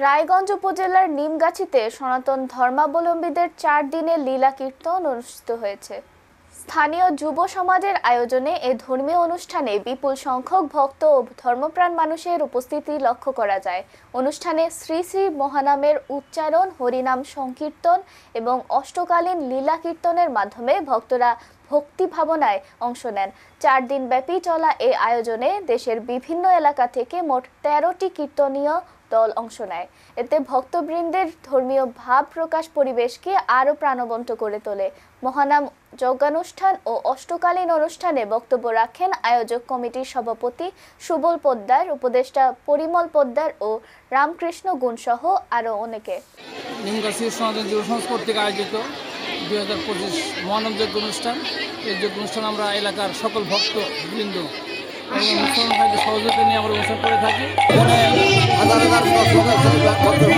রায়গঞ্জ উপজেলার নিমগাছিতে সনাতন ধর্মাবলম্বীদের চার দিনের লীলা কীর্তন অনুষ্ঠিত হয়েছে। স্থানীয় যুব সমাজের আয়োজনে এ ধর্মীয় অনুষ্ঠানে বিপুল সংখ্যক ভক্ত ও ধর্মপ্রাণ মানুষের উপস্থিতি লক্ষ্য করা যায়। অনুষ্ঠানে শ্রী শ্রী মহানামের উচ্চারণ, হরিনাম সংকীর্তন এবং অষ্টকালীন লীলা কীর্তনের মাধ্যমে ভক্তরা ভক্তি ভাবনায় অংশ নেন। চার দিন ব্যাপী চলা এই আয়োজনে দেশের বিভিন্ন এলাকা থেকে মোট তেরোটি কীর্তনীয় দল অংশ নেয়। এতে ভক্তবৃন্দের ধর্মীয় ভাব প্রকাশ পরিবেশকে আরও প্রাণবন্ত করে তোলে। মহানাম যজ্ঞানুষ্ঠান ও অষ্টকালীন অনুষ্ঠানে বক্তব্য রাখেন আয়োজক কমিটির সভাপতি সুবল পোদ্দার, উপদেষ্টা পরিমল পোদ্দার ও রামকৃষ্ণ গুণসহ আরও অনেকে। সনাতন দুই হাজার পঁচিশ মহানব যজ্ঞ অনুষ্ঠান এই যজ্ঞ অনুষ্ঠান আমরা এলাকার সকল ভক্ত বৃন্দ এবং মুসলমান সহযোগিতা নিয়ে আমরা অনুষ্ঠান করে থাকি। দর্শকের ভক্তের